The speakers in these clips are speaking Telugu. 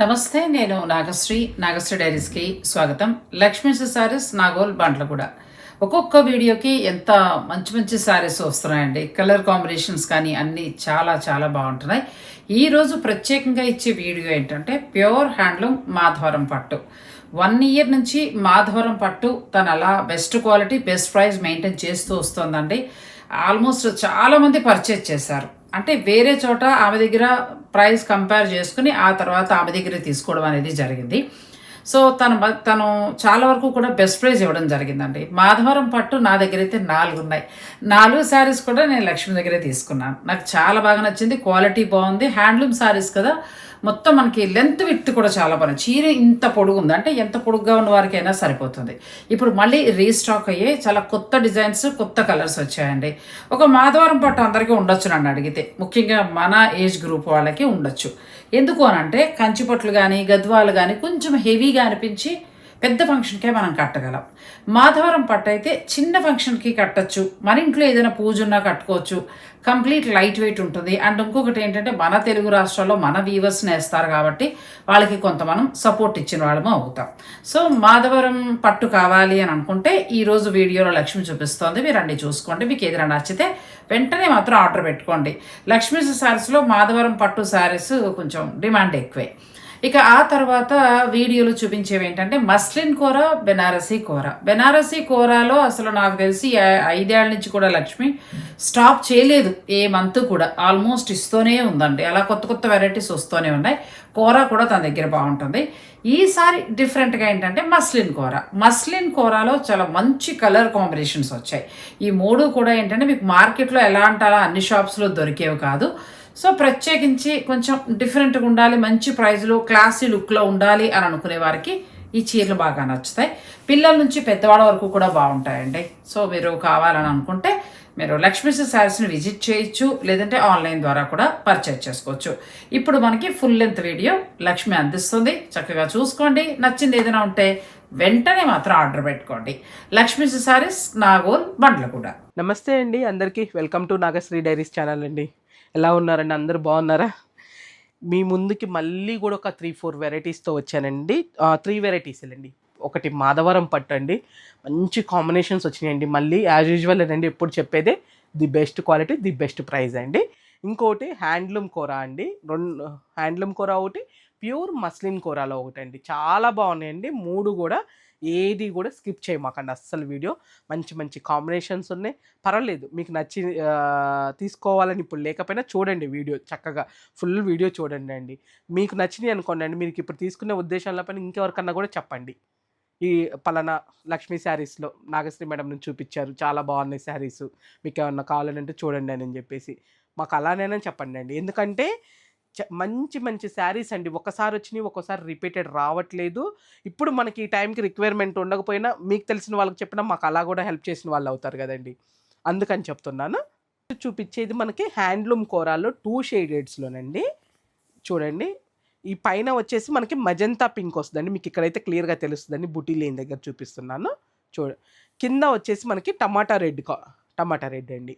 నమస్తే నేను నాగశ్రీ. నాగశ్రీ డైరీస్కి స్వాగతం. లక్ష్మీ సారీస్ నాగోల్ బండ్లగూడ. ఒక్కొక్క వీడియోకి ఎంత మంచి మంచి సారీస్ వస్తున్నాయండి. కలర్ కాంబినేషన్స్ కానీ అన్నీ చాలా చాలా బాగుంటున్నాయి. ఈరోజు ప్రత్యేకంగా ఇచ్చే వీడియో ఏంటంటే ప్యూర్ హ్యాండ్లూమ్ మాధవరం పట్టు. వన్ ఇయర్ నుంచి మాధవరం పట్టు తను అలా best quality best price maintain చేస్తూ వస్తుందండి. ఆల్మోస్ట్ చాలామంది పర్చేజ్ చేశారు. అంటే వేరే చోట ఆమె దగ్గర ప్రైస్ కంపేర్ చేసుకుని ఆ తర్వాత ఆమె దగ్గర తీసుకోవడం అనేది జరిగింది. సో తను మ- తను చాలా వరకు కూడా బెస్ట్ ప్రైజ్ ఇవ్వడం జరిగిందండి. మాధవరం పట్టు నా దగ్గర అయితే నాలుగు ఉన్నాయి నాలుగు శారీస్ కూడా నేను లక్ష్మి దగ్గరే తీసుకున్నాను. నాకు చాలా బాగా నచ్చింది క్వాలిటీ బాగుంది హ్యాండ్లూమ్ శారీస్ కదా. మొత్తం మనకి లెంత్ విత్ కూడా చాలా బాగుంది. చీర ఇంత పొడుగు ఉంది. అంటే ఎంత పొడుగ్గా ఉన్న వారికైనా సరిపోతుంది. ఇప్పుడు మళ్ళీ రీస్టాక్ అయ్యే చాలా కొత్త డిజైన్స్ కొత్త కలర్స్ వచ్చాయండి. ఒక మాధవరం పట్టు అందరికీ ఉండొచ్చు నన్ను అడిగితే. ముఖ్యంగా మన ఏజ్ గ్రూప్ వాళ్ళకి ఉండొచ్చు. ఎందుకు అని అంటే కంచిపట్లు కానీ గద్వాలు కానీ కొంచెం హెవీగా అనిపించి పెద్ద ఫంక్షన్కే మనం కట్టగలం. మాధవరం పట్టు అయితే చిన్న ఫంక్షన్కి కట్టచ్చు. మన ఇంట్లో ఏదైనా పూజ ఉన్నా కట్టుకోవచ్చు. కంప్లీట్ లైట్ వెయిట్ ఉంటుంది. అండ్ ఇంకొకటి ఏంటంటే మన తెలుగు రాష్ట్రాల్లో మన వీవర్స్ని వేస్తారు కాబట్టి వాళ్ళకి కొంత మనం సపోర్ట్ ఇచ్చిన వాళ్ళము అవుతాం. సో మాధవరం పట్టు కావాలి అని అనుకుంటే ఈరోజు వీడియోలో లక్ష్మి చూపిస్తోంది. మీరు అన్ని చూసుకోండి. మీకు ఏదైనా నచ్చితే వెంటనే మాత్రం ఆర్డర్ పెట్టుకోండి. లక్ష్మీ శారీస్లో మాధవరం పట్టు శారీస్ కొంచెం డిమాండ్ ఎక్కువే. ఇక ఆ తర్వాత వీడియోలు చూపించేవి ఏంటంటే మస్లిన్ కూర బెనారసీ కూర. బెనారసీ కూరలో అసలు నాకు తెలిసి ఐదేళ్ళ నుంచి కూడా లక్ష్మి స్టాప్ చేయలేదు ఏ మంత్ కూడా. ఆల్మోస్ట్ ఇస్తూనే ఉందండి. అలా కొత్త కొత్త వెరైటీస్ వస్తూనే ఉన్నాయి. కూర కూడా తన దగ్గర బాగుంటుంది. ఈసారి డిఫరెంట్గా ఏంటంటే మస్లిన్ కూర. మస్లిన్ కూరలో చాలా మంచి కలర్ కాంబినేషన్స్ వచ్చాయి. ఈ మూడు కూడా ఏంటంటే మీకు మార్కెట్లో ఎలా అంటారా అన్ని షాప్స్లో దొరికేవి కాదు. సో ప్రత్యేకించి కొంచెం డిఫరెంట్గా ఉండాలి మంచి ప్రైజ్లో క్లాసీ లుక్లో ఉండాలి అని అనుకునే వారికి ఈ చీరలు బాగా నచ్చుతాయి. పిల్లల నుంచి పెద్దవాళ్ళ వరకు కూడా బాగుంటాయండి. సో మీరు కావాలని అనుకుంటే మీరు లక్ష్మీ శారీస్ని విజిట్ చేయొచ్చు లేదంటే ఆన్లైన్ ద్వారా కూడా పర్చేజ్ చేసుకోవచ్చు. ఇప్పుడు మనకి ఫుల్ లెంత్ వీడియో లక్ష్మి అందిస్తుంది. చక్కగా చూసుకోండి. నచ్చింది ఏదైనా ఉంటే వెంటనే మాత్రం ఆర్డర్ పెట్టుకోండి. లక్ష్మీ శారీస్ నాగోల్ బండ్ల కూడా నమస్తే అండి. అందరికీ welcome to Nagasri diaries channel అండి. ఎలా ఉన్నారండి? అందరు బాగున్నారా? మీ ముందుకి మళ్ళీ కూడా ఒక త్రీ ఫోర్ వెరైటీస్తో వచ్చానండి. త్రీ వెరైటీస్ అండి ఒకటి మాధవరం పట్టు అండి. మంచి కాంబినేషన్స్ వచ్చినాయండి. మళ్ళీ యాజ్ యూజువల్ అండి ఎప్పుడు చెప్పేదే the best quality the best price అండి. ఇంకోటి హ్యాండ్లూమ్ కూర అండి. రెండు హ్యాండ్లూమ్ కూర ఒకటి ప్యూర్ మస్లిన్ కూరలో ఒకటి అండి చాలా బాగున్నాయండి. మూడు కూడా ఏది కూడా స్కిప్ చేయమాకండి అస్సలు వీడియో. మంచి మంచి కాంబినేషన్స్ ఉన్నాయి. పర్వాలేదు మీకు నచ్చి తీసుకోవాలని ఇప్పుడు లేకపోయినా చూడండి వీడియో చక్కగా. ఫుల్ వీడియో చూడండి అండి. మీకు నచ్చినాయి అనుకోండి అండి మీకు ఇప్పుడు తీసుకునే ఉద్దేశంలో పైన ఇంకెవరికన్నా కూడా చెప్పండి. ఈ పలానా లక్ష్మీ శారీస్లో నాగశ్రీ మేడం నుంచి చూపించారు చాలా బాగున్నాయి శారీస్. మీకు ఏమన్నా కావాలంటే చూడండి అని చెప్పేసి. మాకు అలానేనని చెప్పండి అండి. ఎందుకంటే మంచి మంచి శారీస్ అండి. ఒకసారి వచ్చినాయి ఒక్కోసారి రిపీటెడ్ రావట్లేదు. ఇప్పుడు మనకి ఈ టైంకి రిక్వైర్మెంట్ ఉండకపోయినా మీకు తెలిసిన వాళ్ళకి చెప్పినా మాకు అలా కూడా హెల్ప్ చేసిన వాళ్ళు అవుతారు కదండి. అందుకని చెప్తున్నాను. చూపించేది మనకి హ్యాండ్లూమ్ కోరాలో టూ షేడెడ్స్లోనండి. చూడండి. ఈ పైన వచ్చేసి మనకి మజంతా పింక్ వస్తుందండి. మీకు ఇక్కడైతే క్లియర్గా తెలుస్తుందండి. బుటీ లేని దగ్గర చూపిస్తున్నాను. చూడ కింద వచ్చేసి మనకి టమాటా రెడ్ కా టమాటా రెడ్ అండి.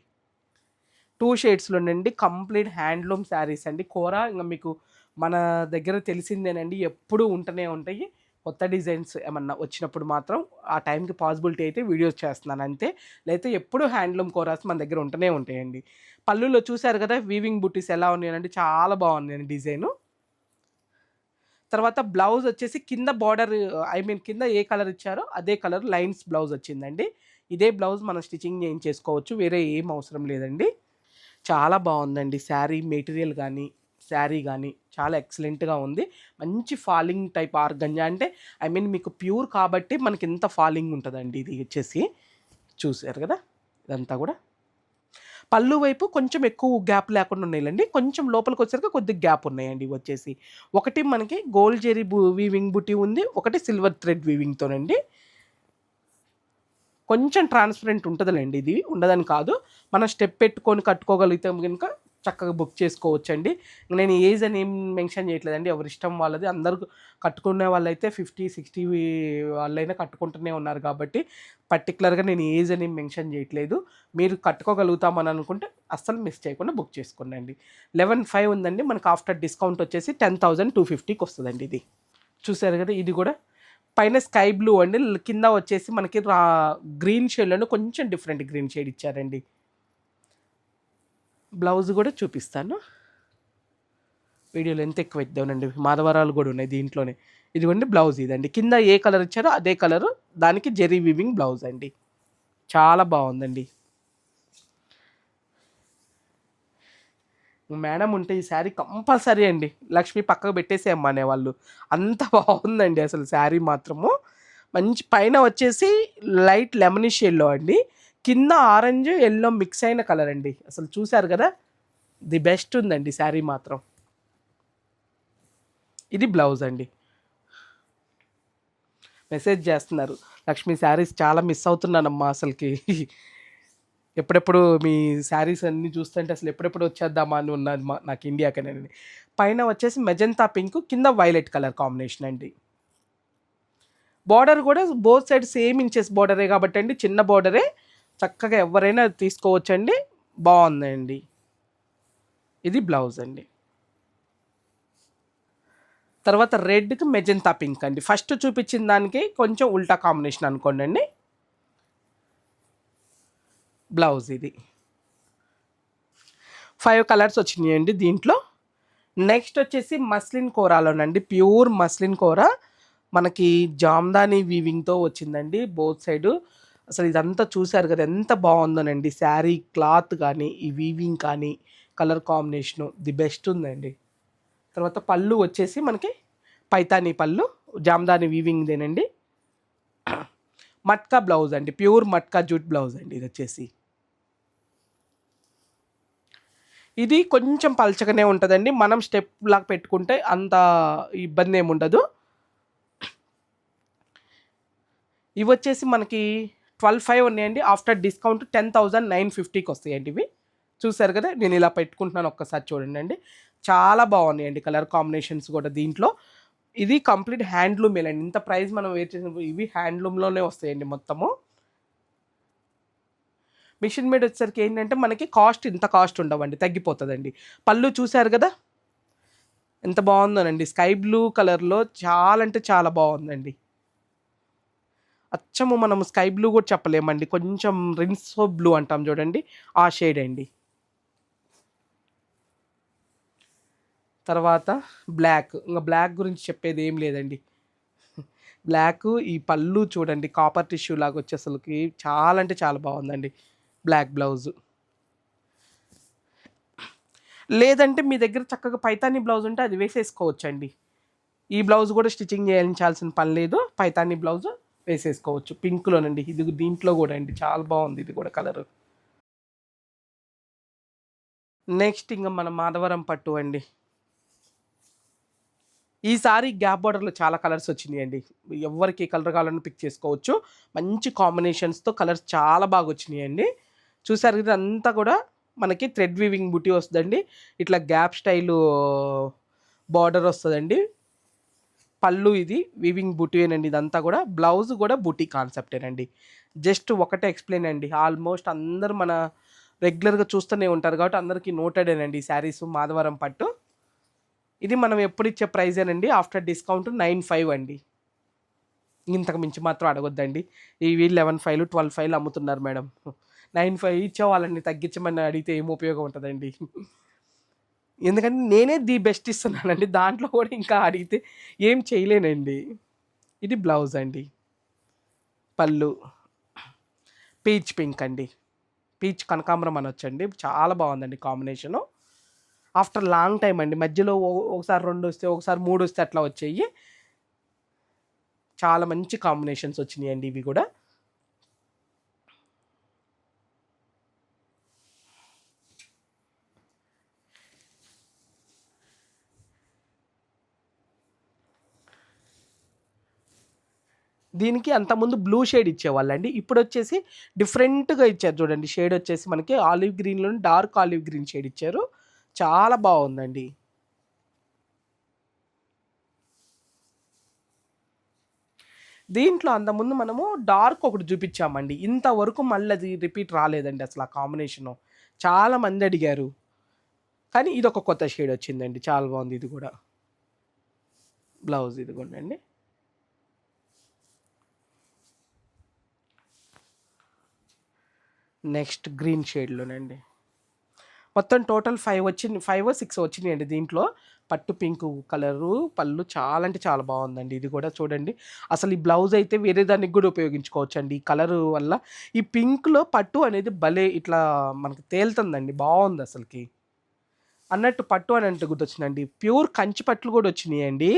టూ షేడ్స్లోనండి కంప్లీట్ హ్యాండ్లూమ్ శారీస్ అండి. కూర ఇంకా మీకు మన దగ్గర తెలిసిందేనండి. ఎప్పుడూ ఉంటూనే ఉంటాయి. కొత్త డిజైన్స్ ఏమన్నా వచ్చినప్పుడు మాత్రం ఆ టైంకి పాసిబిలిటీ అయితే వీడియోస్ చేస్తున్నాను అంతే. లేకపోతే ఎప్పుడు హ్యాండ్లూమ్ కోరాస్ మన దగ్గర ఉంటూనే ఉంటాయండి. పళ్ళులో చూశారు కదా వీవింగ్ బుట్టీస్ ఎలా ఉన్నాయండి? చాలా బాగున్నాయండి డిజైను. తర్వాత బ్లౌజ్ వచ్చేసి కింద బార్డర్ ఐ మీన్ కింద ఏ కలర్ ఇచ్చారో అదే కలర్ లైన్స్ బ్లౌజ్ వచ్చిందండి. ఇదే బ్లౌజ్ మనం స్టిచ్చింగ్ చేయించేసుకోవచ్చు. వేరే ఏం అవసరం లేదండి. చాలా బాగుందండి. శారీ మెటీరియల్ కానీ శారీ కానీ చాలా ఎక్సలెంట్గా ఉంది. మంచి ఫాలింగ్ టైప్ ఆర్గంజా అంటే ఐ మీన్ మీకు ప్యూర్ కాబట్టి మనకి ఎంత ఫాలింగ్ ఉంటుందండి ఇది వచ్చేసి. చూసారు కదా? ఇదంతా కూడా. పళ్ళు వైపు కొంచెం ఎక్కువ గ్యాప్ లేకుండా ఉన్నాయండి కొంచెం లోపలికి వచ్చేసరికి కొద్దిగా గ్యాప్ ఉన్నాయండి వచ్చేసి. ఒకటి మనకి గోల్డ్ జెరీ బు వీవింగ్ బుటీ ఉంది. ఒకటి సిల్వర్ థ్రెడ్ వీవింగ్తోనండి కొంచెం ట్రాన్స్పరెంట్ ఉంటుందిలేండి ఇది. ఉండదని కాదు. మనం స్టెప్ పెట్టుకొని కట్టుకోగలిగితే కనుక చక్కగా బుక్ చేసుకోవచ్చండి. నేను ఏజ్ అని ఏం మెన్షన్ చేయట్లేదండి. ఎవరి ఇష్టం వాళ్ళది. అందరూ కట్టుకునే వాళ్ళైతే ఫిఫ్టీ సిక్స్టీ వాళ్ళైనా కట్టుకుంటూనే ఉన్నారు కాబట్టి పర్టికులర్గా నేను ఏజ్ అని మెన్షన్ చేయట్లేదు. మీరు కట్టుకోగలుగుతామని అనుకుంటే అస్సలు మిస్ చేయకుండా బుక్ చేసుకోండి లెవెన్ ఫైవ్ ఉందండి. మనకు ఆఫ్టర్ డిస్కౌంట్ వచ్చేసి టెన్ థౌజండ్ టూ ఫిఫ్టీకి వస్తుందండి ఇది. చూసారు కదా? ఇది కూడా పైన స్కై బ్లూ అండి. కింద వచ్చేసి మనకి రా గ్రీన్ షేడ్లోనే కొంచెం డిఫరెంట్ గ్రీన్ షేడ్ ఇచ్చారండి. బ్లౌజ్ కూడా చూపిస్తాను. వీడియోలో ఎంత ఎక్కువ ఇద్దామనండి మాధవరాలు కూడా ఉన్నాయి దీంట్లోనే. ఇదిగోండి బ్లౌజ్ ఇదండి. కింద ఏ కలర్ ఇచ్చారో అదే కలరు. దానికి జెరీ వివింగ్ బ్లౌజ్ అండి. చాలా బాగుందండి. మేడం ఉంటే ఈ శారీ కంపల్సరీ అండి. లక్ష్మి పక్కకు పెట్టేసే అమ్మానే వాళ్ళు అంత బాగుందండి అసలు శారీ మాత్రము. మంచి పైన వచ్చేసి లైట్ లెమనీ షేడ్లో అండి. కింద ఆరెంజ్ ఎల్లో మిక్స్ అయిన కలర్ అండి. అసలు చూశారు కదా? ది బెస్ట్ ఉందండి శారీ మాత్రం. ఇది బ్లౌజ్ అండి. మెసేజ్ చేస్తున్నారు. లక్ష్మి శారీస్ చాలా మిస్ అవుతున్నానమ్మా అసలుకి. ఎప్పుడెప్పుడు మీ శారీస్ అన్ని చూస్తుంటే అసలు ఎప్పుడెప్పుడు వచ్చేద్దామా అని ఉన్నది మా నాకు ఇండియాకనేది పైన వచ్చేసి మెజంతా పింక్ కింద వైలెట్ కలర్ కాంబినేషన్ అండి. బార్డర్ కూడా బోత్ సైడ్ సేమ్ ఇంచెస్ బార్డరే కాబట్టి అండి చిన్న బార్డరే చక్కగా ఎవరైనా తీసుకోవచ్చండి బాగుందండి. ఇది బ్లౌజ్ అండి. తర్వాత రెడ్కి మెజంతా పింక్ అండి. ఫస్ట్ చూపించిన దానికి కొంచెం ఉల్టా కాంబినేషన్ అనుకోండి అండి బ్లౌజ్ ఇది. ఫైవ్ కలర్స్ వచ్చినాయండి దీంట్లో. నెక్స్ట్ వచ్చేసి మస్లిన్ కూరలోనండి. ప్యూర్ మస్లిన్ కూర. మనకి జామ్దాని వీవింగ్తో వచ్చిందండి బోత్ సైడ్ అసలు ఇదంతా చూశారు కదా ఎంత బాగుందోనండి. శారీ క్లాత్ కానీ ఈ వీవింగ్ కానీ కలర్ కాంబినేషను ది బెస్ట్ ఉందండి. తర్వాత పళ్ళు వచ్చేసి మనకి పైతానీ పళ్ళు జామ్దాని వీవింగ్దేనండి మట్కా బ్లౌజ్ అండి. ప్యూర్ మట్కా జూట్ బ్లౌజ్ అండి ఇది వచ్చేసి. ఇది కొంచెం పలచగానే ఉంటుందండి. మనం స్టెప్ లాగా పెట్టుకుంటే అంత ఇబ్బంది ఏమి ఉండదు. ఇవి వచ్చేసి మనకి ట్వెల్వ్ ఫైవ్ ఉన్నాయండి. After discount ten thousand nine ఫిఫ్టీకి వస్తాయండి ఇవి. చూసారు కదా నేను ఇలా పెట్టుకుంటున్నాను ఒక్కసారి చూడండి అండి. చాలా బాగున్నాయండి కలర్ కాంబినేషన్స్ కూడా దీంట్లో. ఇది కంప్లీట్ హ్యాండ్లూమ్ అండి. ఇంత ప్రైస్ మనం వేర్ చేసినప్పుడు ఇవి హ్యాండ్లూమ్లోనే వస్తాయండి మొత్తము. మిషన్ మేడ్ వచ్చేసరికి ఏంటంటే మనకి కాస్ట్ ఇంత కాస్ట్ ఉండవండి తగ్గిపోతుందండి. పళ్ళు చూశారు కదా? ఎంత బాగుందోనండి. స్కై బ్లూ కలర్లో చాలా అంటే చాలా బాగుందండి. అచ్చము మనం స్కై బ్లూ కూడా చెప్పలేమండి. కొంచెం రిన్సో బ్లూ అంటాం చూడండి. ఆ షేడ్ అండి. తర్వాత బ్లాక్. ఇంకా బ్లాక్ గురించి చెప్పేది ఏం లేదండి. బ్లాక్ ఈ పళ్ళు చూడండి కాపర్ టిష్యూ లాగా వచ్చి అసలుకి చాలా అంటే చాలా బాగుందండి. Black blouse. లేదంటే మీ దగ్గర చక్కగా పైతాని బ్లౌజ్ ఉంటే అది వేసేసుకోవచ్చండి. ఈ బ్లౌజ్ కూడా స్టిచ్చింగ్ చేయించాల్సిన పని లేదు. పైతాని బ్లౌజ్ వేసేసుకోవచ్చు. పింక్లోనండి. ఇది దీంట్లో కూడా అండి. చాలా బాగుంది ఇది కూడా కలర్. నెక్స్ట్ ఇంకా మన మాధవరం పట్టు అండి. ఈసారి గ్యాప్ బార్డర్లో చాలా కలర్స్ వచ్చినాయండి. ఎవరికి కలర్ కావాలని పిక్ చేసుకోవచ్చు. మంచి కాంబినేషన్స్తో కలర్స్ చాలా బాగా వచ్చినాయండి. చూసారు కదా అంతా కూడా మనకి థ్రెడ్ వీవింగ్ బుటీ వస్తుందండి. ఇట్లా గ్యాప్ స్టైలు బార్డర్ వస్తుందండి. పళ్ళు ఇది వీవింగ్ బుటీనండి ఇదంతా కూడా. బ్లౌజ్ కూడా బుటీ కాన్సెప్టేనండి జస్ట్ ఒకటే ఎక్స్ప్లెయిన్ అండి ఆల్మోస్ట్ అందరు మన రెగ్యులర్గా చూస్తూనే ఉంటారు కాబట్టి అందరికీ నోటెడేనండి శారీస్ మాధవరం పట్టు. ఇది మనం ఎప్పుడు ఇచ్చే ప్రైజేనండి ఆఫ్టర్ డిస్కౌంట్ నైన్ ఫైవ్ అండి. ఇంతకు మించి మాత్రం అడగొద్దండి. ఇవి లెవెన్ ఫైవ్లు ట్వెల్వ్ ఫైవ్లు అమ్ముతున్నారు మేడం. నైన్ ఫైవ్ ఇచ్చే వాళ్ళని తగ్గించమని అడిగితే ఏం ఉపయోగం ఉంటుందండి? ఎందుకంటే నేనే ది బెస్ట్ ఇస్తున్నానండి. దాంట్లో కూడా ఇంకా అడిగితే ఏం చేయలేనండి. ఇది బ్లౌజ్ అండి. పళ్ళు. పీచ్ పింక్ అండి. పీచ్ కనకాంబరం అనొచ్చండి చాలా బాగుందండి కాంబినేషను. ఆఫ్టర్ లాంగ్ టైం అండి. మధ్యలో ఒకసారి రెండు వస్తే ఒకసారి మూడు వస్తే అట్లా వచ్చాయి. చాలా మంచి కాంబినేషన్స్ వచ్చినాయి అండి ఇవి కూడా. దీనికి అంతకుముందు బ్లూ షేడ్ ఇచ్చేవాళ్ళండి. ఇప్పుడు వచ్చేసి డిఫరెంట్గా ఇచ్చారు చూడండి. షేడ్ వచ్చేసి మనకి ఆలివ్ గ్రీన్లో డార్క్ ఆలివ్ గ్రీన్ షేడ్ ఇచ్చారు. చాలా బాగుందండి. దీంట్లో అంతకుముందు మనము డార్క్ ఒకటి చూపించామండి. ఇంతవరకు మళ్ళీ అది రిపీట్ రాలేదండి అసలు ఆ కాంబినేషను చాలా మంది అడిగారు. కానీ ఇది ఒక కొత్త షేడ్ వచ్చిందండి. చాలా బాగుంది ఇది కూడా. బ్లౌజ్ ఇదిగోండి నెక్స్ట్ గ్రీన్ షేడ్లోనండి. మొత్తం టోటల్ ఫైవ్ వచ్చింది ఫైవ్ సిక్స్ వచ్చినాయండి దీంట్లో. పట్టు పింక్ కలరు పళ్ళు చాలా అంటే చాలా బాగుందండి. ఇది కూడా చూడండి. అసలు ఈ బ్లౌజ్ అయితే వేరే దానికి కూడా ఉపయోగించుకోవచ్చు అండి ఈ కలర్ వల్ల ఈ పింక్లో పట్టు అనేది భలే ఇట్లా మనకు తేలుతుందండి. బాగుంది అసలుకి. అన్నట్టు పట్టు అని అంటే గుర్తొచ్చిందండి. ప్యూర్ కంచి పట్లు కూడా వచ్చినాయండి.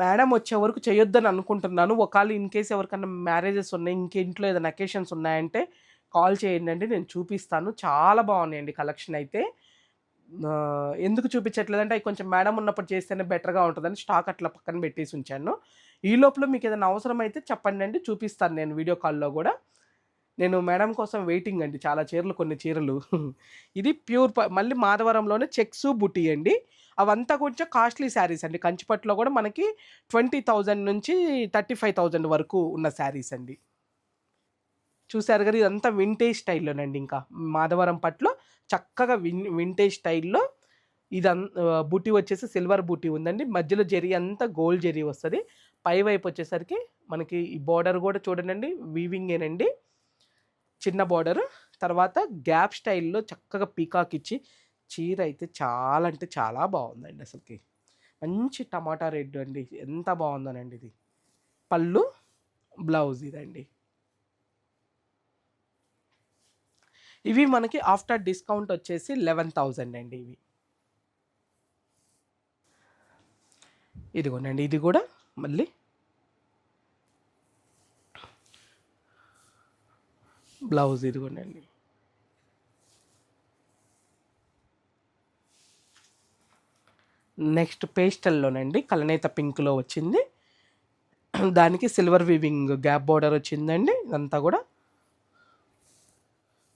మేడం వచ్చే వరకు చేయొద్దని అనుకుంటున్నాను. ఒకవేళ ఇన్ కేసు ఎవరికైనా మ్యారేజెస్ ఉన్నాయి ఇంక ఇంట్లో ఏదైనా అకేషన్స్ ఉన్నాయంటే కాల్ చేయండి అండి నేను చూపిస్తాను. చాలా బాగున్నాయండి కలెక్షన్ అయితే. ఎందుకు చూపించట్లేదంటే అవి కొంచెం మేడం ఉన్నప్పుడు చేస్తేనే బెటర్గా ఉంటుందని స్టాక్ అట్లా పక్కన పెట్టేసి ఉంచాను. ఈ లోపల మీకు ఏదైనా అవసరం అయితే చెప్పండి అండి. చూపిస్తాను నేను వీడియో కాల్లో కూడా. నేను మేడం కోసం వెయిటింగ్ అండి చాలా చీరలు కొన్ని చీరలు. ఇది ప్యూర్ మళ్ళీ మాధవరంలోనే చెక్స్ బుటీ అండి. అవంతా కొంచెం కాస్ట్లీ శారీస్ అండి. కంచిపట్టులో కూడా మనకి ట్వంటీ థౌజండ్ నుంచి థర్టీ ఫైవ్ థౌజండ్ వరకు ఉన్న శారీస్ అండి. చూసారు కదా ఇదంతా వింటేజ్ స్టైల్లోనండి ఇంకా. మాధవరం పట్లో చక్కగా విన్ వింటేజ్ స్టైల్లో ఇదం బూటీ వచ్చేసి సిల్వర్ బూటీ ఉందండి. మధ్యలో జెరీ అంతా గోల్డ్ జెరీ వస్తుంది. పై వైపు వచ్చేసరికి మనకి ఈ బార్డర్ కూడా చూడండి వీవింగేనండి చిన్న బార్డర్. తర్వాత గ్యాప్ స్టైల్లో చక్కగా పీకాక్ ఇచ్చి చీర అయితే చాలా అంటే చాలా బాగుందండి అసలుకి. మంచి టమాటా రెడ్ అండి. ఎంత బాగుందోనండి ఇది. పళ్ళు బ్లౌజ్ ఇదండి. ఇవి మనకి ఆఫ్టర్ డిస్కౌంట్ వచ్చేసి లెవెన్ థౌజండ్ అండి ఇవి. ఇదిగోనండి ఇది కూడా మళ్ళీ. బ్లౌజ్ ఇదిగోనండి. నెక్స్ట్ పేస్టల్లోనండి కలనేత పింక్లో వచ్చింది. దానికి సిల్వర్ వీవింగ్ గ్యాప్ బార్డర్ వచ్చిందండి ఇదంతా కూడా.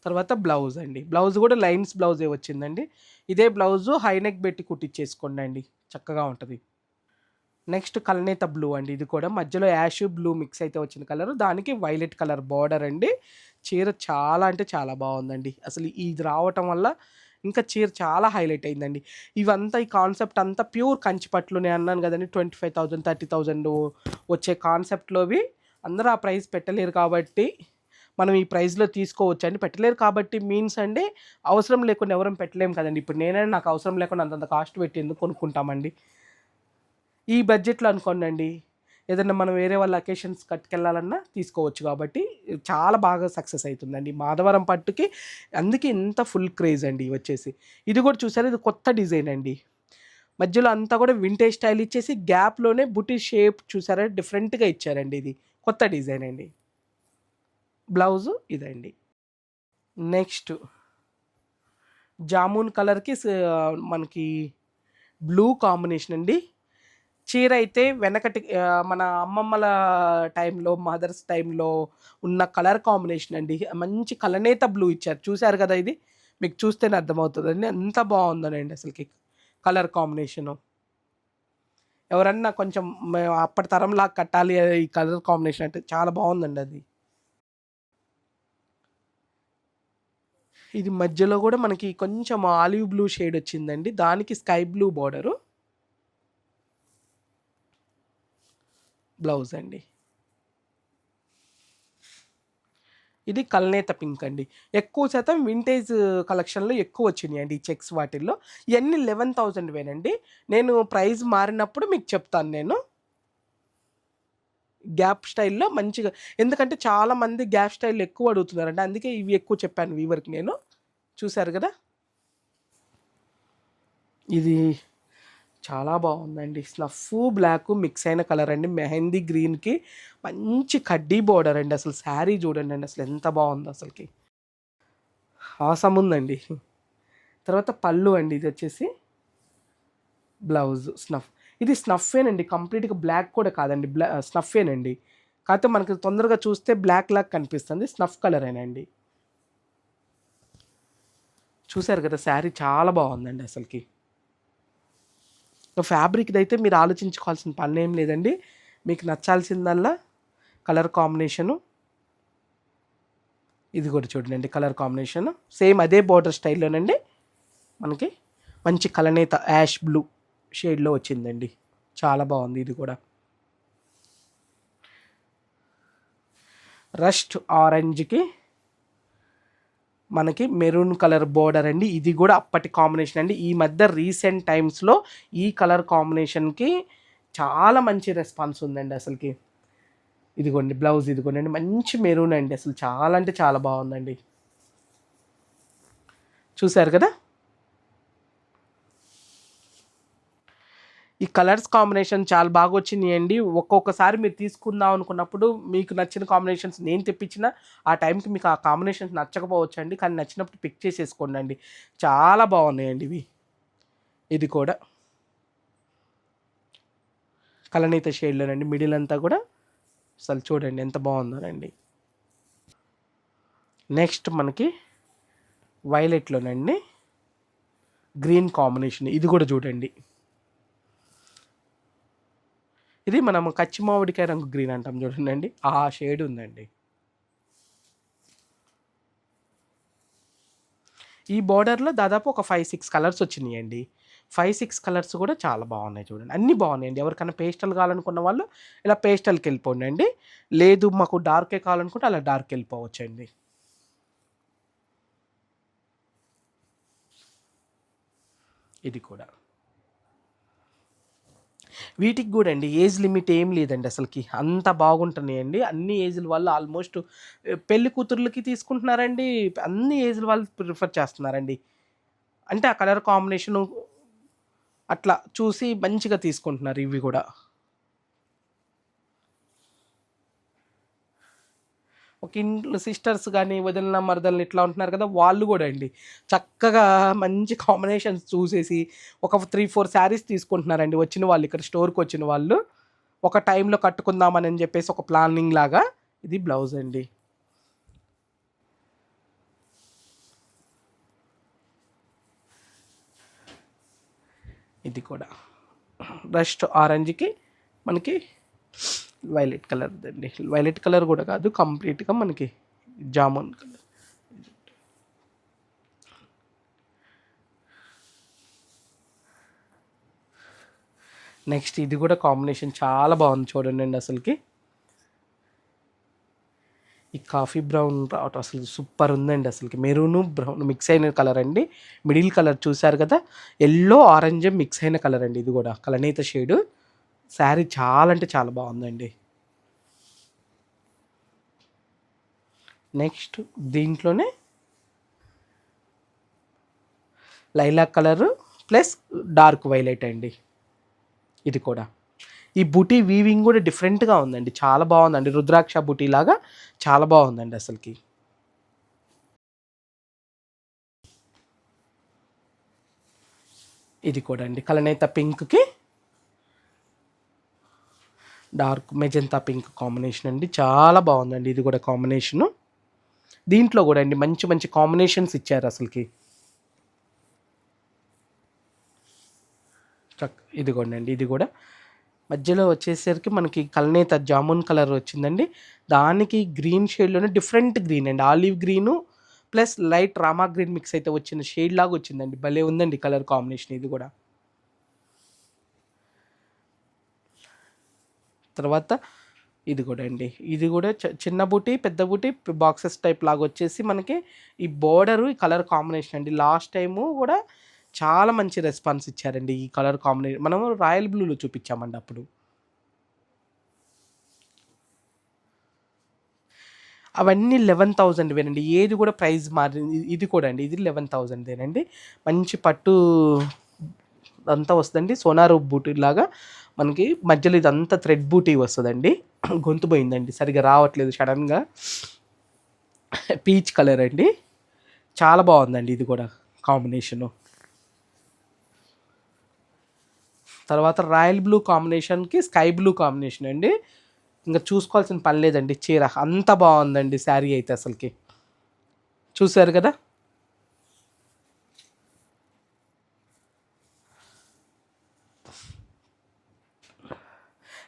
తర్వాత బ్లౌజ్ అండి. బ్లౌజ్ కూడా లైన్స్ బ్లౌజే వచ్చిందండి. ఇదే బ్లౌజు హైనెక్ పెట్టి కుట్టించేసుకోండి అండి. చక్కగా ఉంటుంది. నెక్స్ట్ కలనేత బ్లూ అండి. ఇది కూడా మధ్యలో యాష్ బ్లూ మిక్స్ అయితే వచ్చిన కలర్. దానికి వైలెట్ కలర్ బార్డర్ అండి. చీర చాలా అంటే చాలా బాగుందండి. అసలు ఇది రావటం వల్ల ఇంకా చీర చాలా హైలైట్ అయిందండి. ఇవంతా ఈ కాన్సెప్ట్ అంతా ప్యూర్ కంచిపట్లునే అన్నాను కదండి. Twenty five thousand thirty thousand వచ్చే కాన్సెప్ట్లోవి అందరూ ఆ ప్రైస్ పెట్టలేరు కాబట్టి మనం ఈ ప్రైస్లో తీసుకోవచ్చు అండి పెట్టలేరు. కాబట్టి మీన్స్ అండి అవసరం లేకుండా ఎవరం పెట్టలేము కదండి. ఇప్పుడు నేనైనా నాకు అవసరం లేకుండా అంతంత కాస్ట్ పెట్టి ఎందుకు కొనుక్కుంటామండి? ఈ బడ్జెట్లో అనుకోండి ఏదైనా మనం వేరే వాళ్ళ అకేషన్స్ కట్టుకెళ్ళాలన్నా తీసుకోవచ్చు కాబట్టి చాలా బాగా సక్సెస్ అవుతుందండి మాధవరం పట్టుకి అందుకే ఇంత ఫుల్ క్రేజ్ అండి వచ్చేసి. ఇది కూడా చూసారు? ఇది కొత్త డిజైన్ అండి. మధ్యలో అంతా కూడా వింటేజ్ స్టైల్ ఇచ్చేసి గ్యాప్లోనే బుటీ షేప్ చూసారా? డిఫరెంట్గా ఇచ్చారండి ఇది. కొత్త డిజైన్ అండి. బ్లౌజు ఇదండి. నెక్స్ట్ జామున్ కలర్కి మనకి బ్లూ కాంబినేషన్ అండి. చీర అయితే వెనకటి మన అమ్మమ్మల టైంలో మదర్స్ టైంలో ఉన్న కలర్ కాంబినేషన్ అండి. మంచి కలనేత బ్లూ ఇచ్చారు. చూశారు కదా ఇది? మీకు చూస్తేనే అర్థమవుతుందండి. అంత బాగుందనండి అసలుకి కలర్ కాంబినేషను. ఎవరన్నా కొంచెం అప్పటి తరంలా కట్టాలి ఈ కలర్ కాంబినేషన్ అంటే చాలా బాగుందండి అది. ఇది మధ్యలో కూడా మనకి కొంచెం ఆలివ్ బ్లూ షేడ్ వచ్చిందండి. దానికి స్కై బ్లూ బార్డరు. బ్లౌజ్ అండి. ఇది కల్నేత పింక్ అండి. ఎక్కువ శాతం వింటేజ్ కలెక్షన్లో uh, ఎక్కువ వచ్చినాయి అండి ఈ చెక్స్ వాటిల్లో. ఇవన్నీ లెవెన్ థౌజండ్ వేనండి నేను ప్రైస్ మారినప్పుడు మీకు చెప్తాను నేను. గ్యాప్ స్టైల్లో మంచిగా ఎందుకంటే చాలా మంది గ్యాప్ స్టైల్ ఎక్కువ అడుగుతున్నారండి. అందుకే ఇవి ఎక్కువ చెప్పాను వీవర్కి నేను. చూశారు కదా? ఇది చాలా బాగుందండి. స్నఫ్ బ్లాక్ మిక్స్ అయిన కలర్ అండి. మెహందీ గ్రీన్కి మంచి కడ్డీ బోర్డర్ అండి. అసలు శారీ చూడండి అండి. అసలు ఎంత బాగుందో అసలుకి. ఆసం ఉందండి. తర్వాత పళ్ళు అండి. ఇది వచ్చేసి బ్లౌజ్ స్నఫ్. ఇది స్నఫేనండి. కంప్లీట్గా బ్లాక్ కూడా కాదండి. బ్లా స్నఫేనండి. కాకపోతే మనకి తొందరగా చూస్తే బ్లాక్ లాగా కనిపిస్తుంది. స్నఫ్ కలరేనండి. చూశారు కదా శారీ చాలా బాగుందండి అసలుకి. ఫ్యాబ్రిక్ది అయితే మీరు ఆలోచించుకోవాల్సిన పని ఏం లేదండి. మీకు నచ్చాల్సిందల్లా కలర్ కాంబినేషను. ఇది కూడా చూడండి కలర్ కాంబినేషన్. సేమ్ అదే బార్డర్ స్టైల్లోనండి. మనకి మంచి కలనేత యాష్ బ్లూ షేడ్లో వచ్చిందండి. చాలా బాగుంది ఇది కూడా. రస్ట్ ఆరెంజ్కి మనకి మెరూన్ కలర్ బోర్డర్ అండి. ఇది కూడా అప్పటి కాంబినేషన్ అండి. ఈ మధ్య రీసెంట్ టైమ్స్లో ఈ కలర్ కాంబినేషన్కి చాలా మంచి రెస్పాన్స్ ఉందండి అసలుకి. ఇదిగోండి బ్లౌజ్ ఇదిగోండి మంచి మెరూన్ అండి అసలు. చాలా అంటే చాలా బాగుందండి. చూశారు కదా? ఈ కలర్స్ కాంబినేషన్ చాలా బాగా వచ్చినాయండి. ఒక్కొక్కసారి మీరు తీసుకుందాం అనుకున్నప్పుడు మీకు నచ్చిన కాంబినేషన్స్ నేను తెప్పించిన ఆ టైంకి మీకు ఆ కాంబినేషన్స్ నచ్చకపోవచ్చు అండి కానీ నచ్చినప్పుడు పిక్ చేసేసుకోండి అండి చాలా బాగున్నాయండి ఇవి. ఇది కూడా. కలనీత షేడ్లోనండి. మిడిల్ అంతా కూడా. అసలు చూడండి ఎంత బాగుందోనండి. నెక్స్ట్ మనకి వైలెట్లోనండి. Green combination. ఇది కూడా చూడండి. ఇది మనం కచ్చి మామిడికాయ రంగు గ్రీన్ అంటాం చూడండి ఆ షేడ్ ఉందండి. ఈ బార్డర్లో దాదాపు ఒక ఫైవ్ సిక్స్ కలర్స్ వచ్చినాయండి. ఫైవ్ సిక్స్ కలర్స్ కూడా చాలా బాగున్నాయి చూడండి. అన్నీ బాగున్నాయండి. ఎవరికైనా పేస్టల్ కావాలనుకున్న వాళ్ళు ఇలా పేస్టల్కి వెళ్ళిపోండి అండి లేదు మాకు డార్కే కావాలనుకుంటే అలా డార్క్ వెళ్ళిపోవచ్చు అండి ఇది కూడా. వీటికి కూడా అండి ఏజ్ లిమిట్ ఏం లేదండి అసలుకి. అంత బాగుంటున్నాయండి. అన్ని ఏజ్ల వాళ్ళు ఆల్మోస్ట్ పెళ్ళి కూతుర్లకి తీసుకుంటున్నారండి అన్ని ఏజ్ల వాళ్ళు ప్రిఫర్ చేస్తున్నారండి. అంటే ఆ కలర్ కాంబినేషను అట్లా చూసి మంచిగా తీసుకుంటున్నారు ఇవి కూడా. ఒక ఇంట్లో సిస్టర్స్ కానీ వదిలిన మరదలను ఇట్లా ఉంటున్నారు కదా వాళ్ళు కూడా అండి. చక్కగా మంచి కాంబినేషన్స్ చూసేసి ఒక త్రీ ఫోర్ శారీస్ తీసుకుంటున్నారండి. వచ్చిన వాళ్ళు ఇక్కడ స్టోర్కి వచ్చిన వాళ్ళు. ఒక టైంలో కట్టుకుందామని చెప్పేసి ఒక ప్లానింగ్ లాగా ఇది బ్లౌజ్ అండి. ఇది కూడా. రస్ట్ ఆరెంజ్కి మనకి వైలెట్ కలర్ అండి వైలెట్ కలర్ కూడా కాదు కంప్లీట్గా మనకి జామున్ కలర్. నెక్స్ట్ ఇది కూడా కాంబినేషన్ చాలా బాగుంది చూడండి అండి అసలుకి. ఈ కాఫీ బ్రౌన్ రావటం అసలు సూపర్ ఉందండి అసలుకి. మెరూను బ్రౌన్ మిక్స్ అయిన కలర్ అండి. మిడిల్ కలర్ చూసారు కదా ఎల్లో ఆరెంజ్ మిక్స్ అయిన కలర్ అండి ఇది కూడా కలనేత షేడు. శారీ చాలా అంటే చాలా బాగుందండి. నెక్స్ట్ దీంట్లోనే lilac colour plus dark violet అండి. ఇది కూడా. ఈ బుటీ వీవింగ్ కూడా డిఫరెంట్గా ఉందండి. చాలా బాగుందండి. రుద్రాక్ష బుటీ లాగా చాలా బాగుందండి అసలుకి. ఇది కూడా అండి. కలనేత పింక్కి డార్క్ మెజంతా పింక్ కాంబినేషన్ అండి. చాలా బాగుందండి ఇది కూడా కాంబినేషను. దీంట్లో కూడా అండి మంచి మంచి కాంబినేషన్స్ ఇచ్చారు అసలుకి. చక్ ఇదిగోండి అండి ఇది కూడా. మధ్యలో వచ్చేసరికి మనకి కలనేత జామున్ కలర్ వచ్చిందండి. దానికి గ్రీన్ షేడ్లోనే డిఫరెంట్ గ్రీన్ అండి. Olive green plus light Rama green mix అయితే వచ్చిన షేడ్ లాగా వచ్చిందండి. భలే ఉందండి కలర్ కాంబినేషన్ ఇది కూడా. తర్వాత ఇది కూడా అండి. ఇది కూడా చ- చిన్న బూటీ పెద్ద బూటీ బాక్సెస్ టైప్ లాగా వచ్చేసి మనకి ఈ బోర్డరు ఈ కలర్ కాంబినేషన్ అండి. లాస్ట్ టైము కూడా చాలా మంచి రెస్పాన్స్ ఇచ్చారండి ఈ కలర్ కాంబినేషన్ మనము రాయల్ బ్లూలో చూపించామండి అప్పుడు. అవన్నీ లెవెన్ థౌజండ్ వేనండి. ఏది కూడా ప్రైస్ మారింది ఇది కూడా అండి. ఇది లెవెన్ థౌజండ్దేనండి మంచి పట్టు అంతా వస్తుందండి. సోనారు బూటీ లాగా మనకి మధ్యలో ఇదంతా థ్రెడ్ బూటీ వస్తుందండి. గొంతు పోయిందండి. సరిగా రావట్లేదు సడన్గా పీచ్ కలర్ అండి. చాలా బాగుందండి ఇది కూడా కాంబినేషను తర్వాత రాయల్ బ్లూ కాంబినేషన్కి స్కై బ్లూ కాంబినేషన్ అండి. ఇంకా చూసుకోవాల్సిన పని లేదండి. చీర అంత బాగుందండి శారీ అయితే అసలుకి. చూసారు కదా?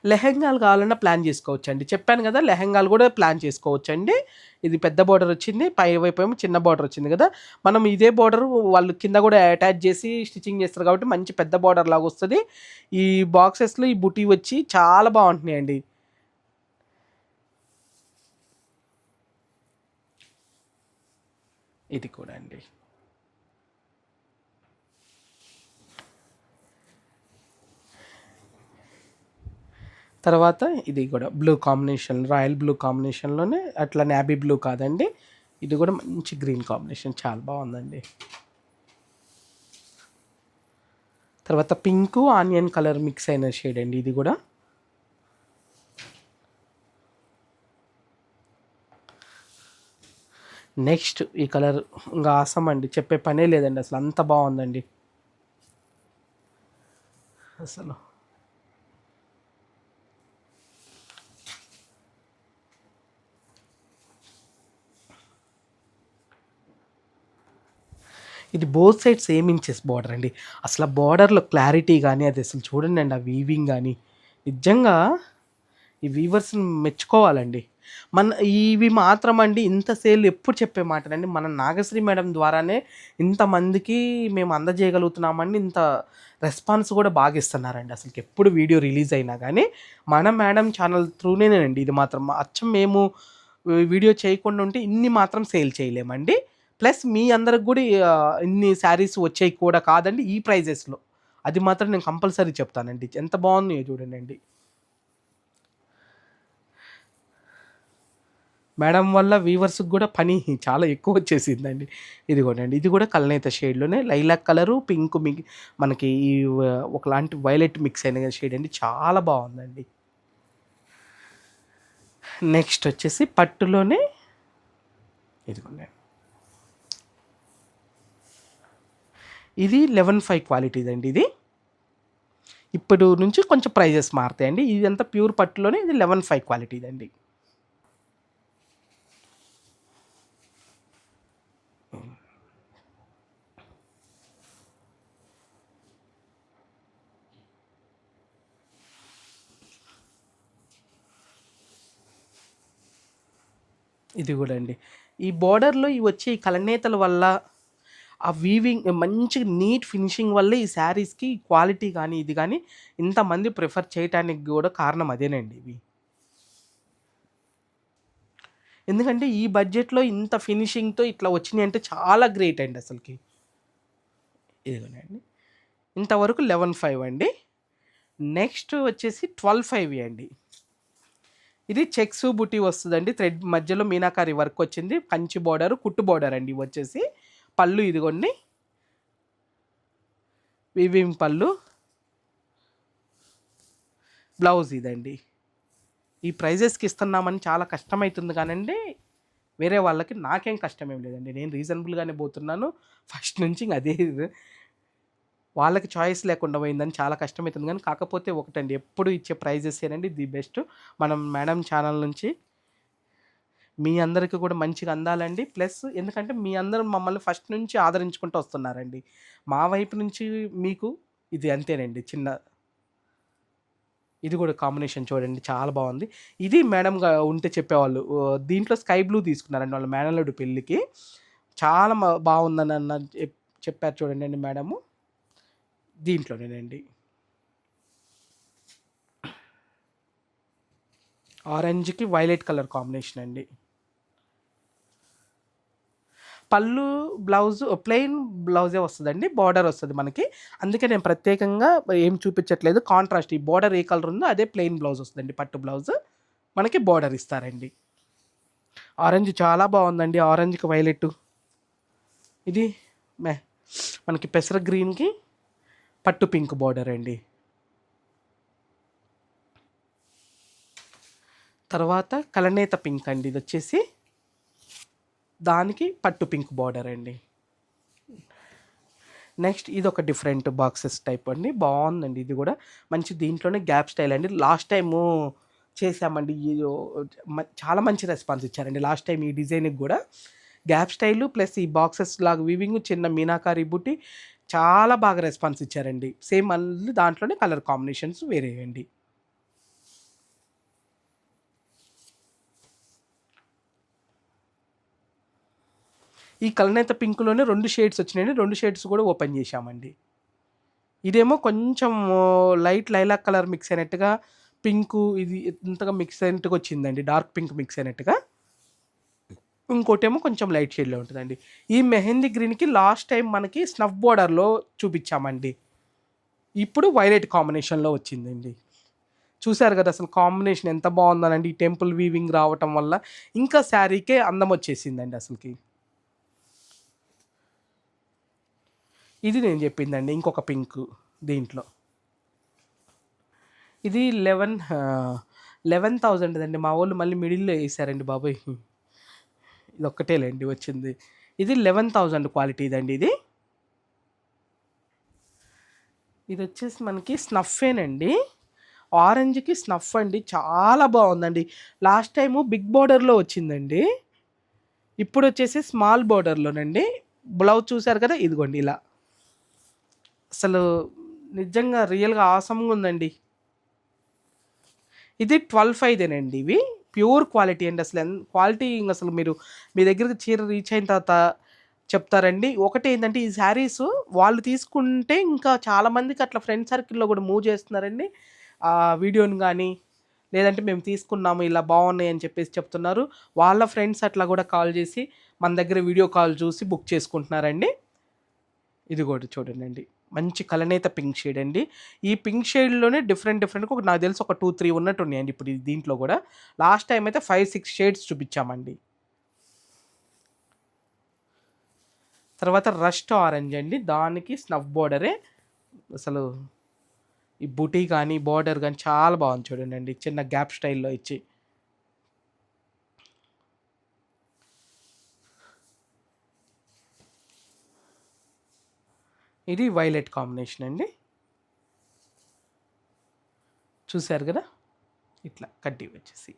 లెహెంగాలు కావాలన్నా ప్లాన్ చేసుకోవచ్చు అండి చెప్పాను కదా లెహెంగాలు కూడా ప్లాన్ చేసుకోవచ్చు అండి ఇది పెద్ద బార్డర్ వచ్చింది పై వైపు ఏమో చిన్న బార్డర్ వచ్చింది కదా. మనం ఇదే బార్డర్ వాళ్ళు కింద కూడా అటాచ్ చేసి స్టిచ్చింగ్ చేస్తారు కాబట్టి మంచి పెద్ద బార్డర్ లాగా వస్తుంది. ఈ బాక్సెస్లో ఈ బుటీ వచ్చి చాలా బాగుంటున్నాయండి. ఇది కూడా అండి. తర్వాత ఇది కూడా బ్లూ కాంబినేషన్ రాయల్ బ్లూ కాంబినేషన్లోనే అట్లా నాబీ బ్లూ కాదండి. ఇది కూడా మంచి గ్రీన్ కాంబినేషన్ చాలా బాగుందండి. తర్వాత పింక్ ఆనియన్ కలర్ మిక్స్ అయిన షేడ్ అండి ఇది కూడా. నెక్స్ట్ ఈ కలర్ ఇంకా ఆసం అండి. చెప్పే పనే లేదండి అసలు అంత బాగుందండి. అసలు ఇది both side same inches border అండి. అసలు ఆ బార్డర్లో క్లారిటీ కానీ అది అసలు చూడండి అండి ఆ వీవింగ్ కానీ నిజంగా ఈ వీవర్స్ని మెచ్చుకోవాలండి. మన ఇవి మాత్రం అండి ఇంత సేల్ ఎప్పుడు చెప్పే మాటనండి మన నాగశ్రీ మేడం ద్వారానే ఇంతమందికి మేము అందజేయగలుగుతున్నామండి. ఇంత రెస్పాన్స్ కూడా బాగా ఇస్తున్నారండి. అసలు ఎప్పుడు వీడియో రిలీజ్ అయినా కానీ మన మేడం ఛానల్ త్రూనేనండి ఇది మాత్రం అచ్చం మేము వీడియో చేయకుండా ఉంటే ఇన్ని మాత్రం సేల్ చేయలేమండి. ప్లస్ మీ అందరికి కూడా ఇన్ని శారీస్ వచ్చాయి కూడా కాదండి ఈ ప్రైజెస్లో. అది మాత్రం నేను కంపల్సరీ చెప్తానండి. ఎంత బాగున్నాయో చూడండి అండి. మేడం వల్ల వీవర్స్కి కూడా పని చాలా ఎక్కువ వచ్చేసిందండి. ఇది కూడా ఇది కూడా కలనేత షేడ్లోనే. లైలాక్ కలరు పింక్ మిక్ మనకి ఈ ఒకలాంటి వైలెట్ మిక్స్ అయిన షేడ్ అండి. చాలా బాగుందండి. నెక్స్ట్ వచ్చేసి పట్టులోనే ఇదిగోండి ఇది లెవెన్ ఫైవ్ క్వాలిటీది అండి ఇది. ఇప్పుడు నుంచి కొంచెం ప్రైజెస్ మారుతాయండి. ఇది అంత ప్యూర్ పట్టులోనే ఇది లెవెన్ ఫైవ్ క్వాలిటీది అండి. ఇది కూడా అండి. ఈ బోర్డర్లో ఇవి వచ్చే ఈ కలనేతల వల్ల ఆ వీవింగ్ మంచి నీట్ ఫినిషింగ్ వల్ల ఈ శారీస్కి క్వాలిటీ కానీ ఇది కానీ ఇంతమంది ప్రిఫర్ చేయటానికి కూడా కారణం అదేనండి ఇవి. ఎందుకంటే ఈ బడ్జెట్లో ఇంత ఫినిషింగ్తో ఇట్లా వచ్చినాయి అంటే చాలా గ్రేట్ అండి అసలుకి. ఇదిగోనండి. ఇంతవరకు లెవెన్ ఫైవ్ అండి. నెక్స్ట్ వచ్చేసి ట్వెల్వ్ ఫైవ్ అండి. ఇది చెక్స్ బుటీ వస్తుందండి. థ్రెడ్ మధ్యలో మీనాకారి వర్క్ వచ్చింది. కంచి బార్డర్ కుట్టు బార్డర్ అండి వచ్చేసి. పళ్ళు ఇదిగోండి. వివింగ్ పళ్ళు. బ్లౌజ్ ఇదండి. ఈ ప్రైజెస్కి ఇస్తున్నామని చాలా కష్టమవుతుంది కానండి. వేరే వాళ్ళకి నాకేం కష్టం ఏం లేదండి. నేను రీజనబుల్గానే పోతున్నాను. ఫస్ట్ నుంచి ఇంక అదే ఇది. వాళ్ళకి చాయిస్ లేకుండా పోయిందని చాలా కష్టమవుతుంది కానీ కాకపోతే ఒకటండి. ఎప్పుడు ఇచ్చే ప్రైజెస్ ఏనండి ది బెస్ట్. మనం మేడం ఛానల్ నుంచి మీ అందరికీ కూడా మంచిగా అందాలండి. ప్లస్ ఎందుకంటే మీ అందరూ మమ్మల్ని ఫస్ట్ నుంచి ఆదరించుకుంటూ వస్తున్నారండి. మా వైపు నుంచి మీకు ఇది అంతేనండి. చిన్న ఇది కూడా కాంబినేషన్ చూడండి. చాలా బాగుంది. ఇది మేడం ఉంటే చెప్పేవాళ్ళు దీంట్లో స్కై బ్లూ తీసుకున్నారండి వాళ్ళ మేనల్లుడు పెళ్ళికి. చాలా బాగుందని అన్న చెప్- చెప్పారు చూడండి అండి మేడము. దీంట్లోనేనండి. ఆరెంజ్కి వైలెట్ కలర్ కాంబినేషన్ అండి పళ్ళు బ్లౌజ్ ప్లెయిన్ బ్లౌజే వస్తుందండి. బార్డర్ వస్తుంది మనకి. అందుకే నేను ప్రత్యేకంగా ఏం చూపించట్లేదు. కాంట్రాస్ట్ ఈ బార్డర్ ఏ కలర్ ఉందో అదే ప్లెయిన్ బ్లౌజ్ వస్తుందండి. పట్టు బ్లౌజ్ మనకి బార్డర్ ఇస్తారండి. ఆరెంజ్ చాలా బాగుందండి. ఆరెంజ్కి వైలెట్. ఇది మే మనకి పెసర గ్రీన్కి పట్టు పింక్ బార్డర్ అండి. తర్వాత కలనేత పింక్ అండి. ఇది వచ్చేసి దానికి పట్టు పింక్ బార్డర్ అండి. నెక్స్ట్ ఇది ఒక డిఫరెంట్ బాక్సెస్ టైప్ అండి. బాగుందండి ఇది కూడా. మంచి దీంట్లోనే గ్యాప్ స్టైల్ అండి. లాస్ట్ టైము చేసామండి మ- చాలా మంచి రెస్పాన్స్ ఇచ్చారండి. లాస్ట్ టైం ఈ డిజైన్కి కూడా. గ్యాప్ స్టైల్ ప్లస్ ఈ బాక్సెస్ లాగా వీవింగ్ చిన్న మీనాకారి బుట్టి చాలా బాగా రెస్పాన్స్ ఇచ్చారండి. సేమ్ మళ్ళీ దాంట్లోనే కలర్ కాంబినేషన్స్ వేరే ఈ కలనేత పింక్లోనే రెండు షేడ్స్ వచ్చినాయండి. రెండు షేడ్స్ కూడా ఓపెన్ చేశామండి. ఇదేమో కొంచెం లైట్ లైలాక్ కలర్ మిక్స్ అయినట్టుగా పింక్ ఇది ఇంతగా మిక్స్ అయినట్టుగా వచ్చిందండి. డార్క్ పింక్ మిక్స్ అయినట్టుగా. ఇంకోటేమో కొంచెం లైట్ షేడ్లో ఉంటుందండి. ఈ మెహందీ గ్రీన్కి లాస్ట్ టైం మనకి స్నఫ్ బోర్డర్లో చూపించామండి. ఇప్పుడు వైలెట్ కాంబినేషన్లో వచ్చిందండి. చూశారు కదా అసలు కాంబినేషన్ ఎంత బాగుందనండి. ఈ టెంపుల్ వీవింగ్ రావటం వల్ల ఇంకా శారీకే అందం వచ్చేసిందండి అసలుకి. ఇది నేను చెప్పిందండి ఇంకొక పింక్ దీంట్లో. ఇది లెవెన్ లెవెన్ థౌజండ్ అండి. మా వాళ్ళు మళ్ళీ మిడిల్లో వేసారండి బాబాయ్. ఇది ఒక్కటేలేండి వచ్చింది. ఇది లెవెన్ థౌజండ్ క్వాలిటీ ఇదండి ఇది. ఇది వచ్చేసి మనకి స్నఫేనండి ఆరెంజ్కి స్నఫ్ అండి చాలా బాగుందండి. లాస్ట్ టైము బిగ్ బార్డర్లో వచ్చిందండి. ఇప్పుడు వచ్చేసి స్మాల్ బార్డర్లోనండి. బ్లౌజ్ చూసారు కదా ఇదిగోండి ఇలా. అసలు నిజంగా రియల్గా ఆసంగా ఉందండి. ఇది ట్వెల్వ్ ఫైవ్దేనండి ఇవి. ప్యూర్ క్వాలిటీ అండి అసలు ఎన్ క్వాలిటీ అసలు మీరు మీ దగ్గరికి చీర రీచ్ అయిన తర్వాత చెప్తారండి. ఒకటి ఏంటంటే ఈ శారీస్ వాళ్ళు తీసుకుంటే ఇంకా చాలామందికి అట్లా ఫ్రెండ్ సర్కిల్లో కూడా మూవ్ చేస్తున్నారండి. ఆ వీడియోని కానీ లేదంటే మేము తీసుకున్నాము ఇలా బాగున్నాయి అని చెప్పేసి చెప్తున్నారు. వాళ్ళ ఫ్రెండ్స్ అట్లా కూడా కాల్ చేసి మన దగ్గర వీడియో కాల్ చూసి బుక్ చేసుకుంటున్నారండి. ఇది కూడా చూడండి మంచి కలనేత పింక్ షేడ్ అండి. ఈ పింక్ షేడ్లోనే డిఫరెంట్ డిఫరెంట్ ఒక నాకు తెలిసి ఒక టూ త్రీ ఉన్నట్టు ఉన్నాయండి ఇప్పుడు దీంట్లో కూడా. లాస్ట్ టైం అయితే ఫైవ్ సిక్స్ షేడ్స్ చూపించామండి. తర్వాత రస్ట్ ఆరెంజ్ అండి. దానికి స్నఫ్ బోర్డరే. అసలు ఈ బుటీ కానీ బార్డర్ కానీ చాలా బాగుంది చూడండి అండి. చిన్న గ్యాప్ స్టైల్లో ఇచ్చి. ఇది వైలెట్ కాంబినేషన్ అండి. చూశారు కదా? ఇట్లా కడ్డీ వచ్చేసి.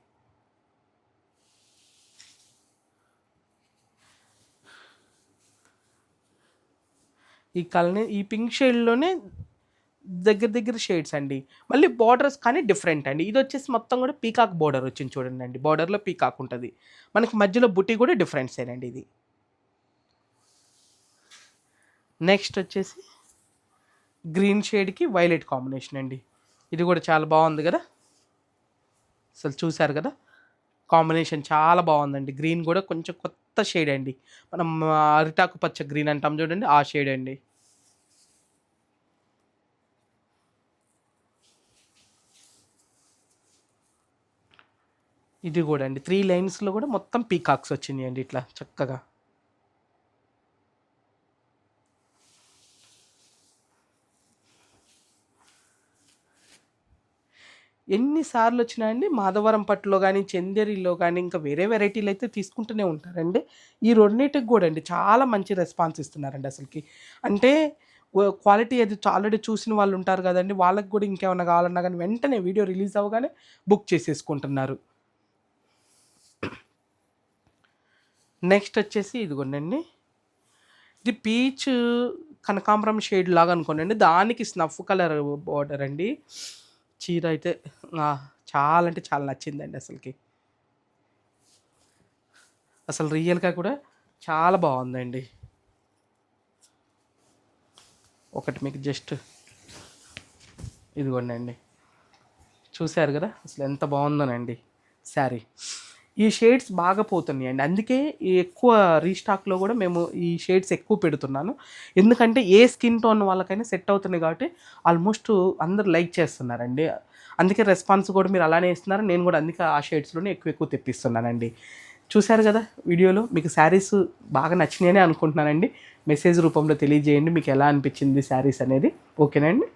ఈ కలర్ ఈ పింక్ షేడ్లోనే దగ్గర దగ్గర షేడ్స్ అండి. మళ్ళీ బార్డర్స్ కానీ డిఫరెంట్ అండి. ఇది వచ్చేసి మొత్తం కూడా పీకాక్ బార్డర్ వచ్చింది చూడండి అండి. బార్డర్లో పీకాక్ ఉంటుంది. మనకి మధ్యలో బుట్టి కూడా డిఫరెంట్సేనండి ఇది. నెక్స్ట్ వచ్చేసి గ్రీన్ షేడ్కి వైలెట్ కాంబినేషన్ అండి. ఇది కూడా చాలా బాగుంది కదా? అసలు చూశారు కదా? కాంబినేషన్ చాలా బాగుందండి. గ్రీన్ కూడా కొంచెం కొత్త షేడ్ అండి. మనం అరిటాకు పచ్చ గ్రీన్ అంటాం చూడండి ఆ షేడ్ అండి. ఇది కూడా అండి. త్రీ లైన్స్లో కూడా మొత్తం పీకాక్స్ వచ్చినాయి అండి ఇట్లా చక్కగా. ఎన్నిసార్లు వచ్చినా అండి మాధవరం పట్టులో కానీ చందేరిలో కానీ ఇంకా వేరే వెరైటీలు అయితే తీసుకుంటూనే ఉంటారండి. ఈ రెండింటికి కూడా అండి చాలా మంచి రెస్పాన్స్ ఇస్తున్నారండి అసలుకి. అంటే క్వాలిటీ అది ఆల్రెడీ చూసిన వాళ్ళు ఉంటారు కదండి వాళ్ళకి కూడా ఇంకేమైనా కావాలన్నా కానీ వెంటనే వీడియో రిలీజ్ అవ్వగానే బుక్ చేసేసుకుంటున్నారు. నెక్స్ట్ వచ్చేసి ఇదిగోనండి ఇది పీచ్ కనకాంబరం షేడ్ లాగా అనుకోండి దానికి స్నఫ్ కలర్ బార్డర్ అండి. చీర అయితే చాలా అంటే చాలా నచ్చిందండి అసలుకి. అసలు రియల్గా కూడా చాలా బాగుందండి. ఒకటి మీకు జస్ట్ ఇదిగోండి చూశారు కదా అసలు ఎంత బాగుందోనండి శారీ. ఈ షేడ్స్ బాగా పోతున్నాయి అండి అందుకే ఎక్కువ రీస్టాక్లో కూడా మేము ఈ షేడ్స్ ఎక్కువ పెడుతున్నాను. ఎందుకంటే ఏ స్కిన్ టోన్ వాళ్ళకైనా సెట్ అవుతుంది కాబట్టి ఆల్మోస్ట్ అందరు లైక్ చేస్తున్నారండి. అందుకే రెస్పాన్స్ కూడా మీరు అలానే ఇస్తున్నారు. నేను కూడా అందుకే ఆ షేడ్స్లోనే ఎక్కువ ఎక్కువ తెప్పిస్తున్నానండి. చూశారు కదా వీడియోలో? మీకు శారీస్ బాగా నచ్చినాయని అనుకుంటున్నానండి. మెసేజ్ రూపంలో తెలియజేయండి. మీకు ఎలా అనిపించింది శారీస్ అనేది? ఓకేనండి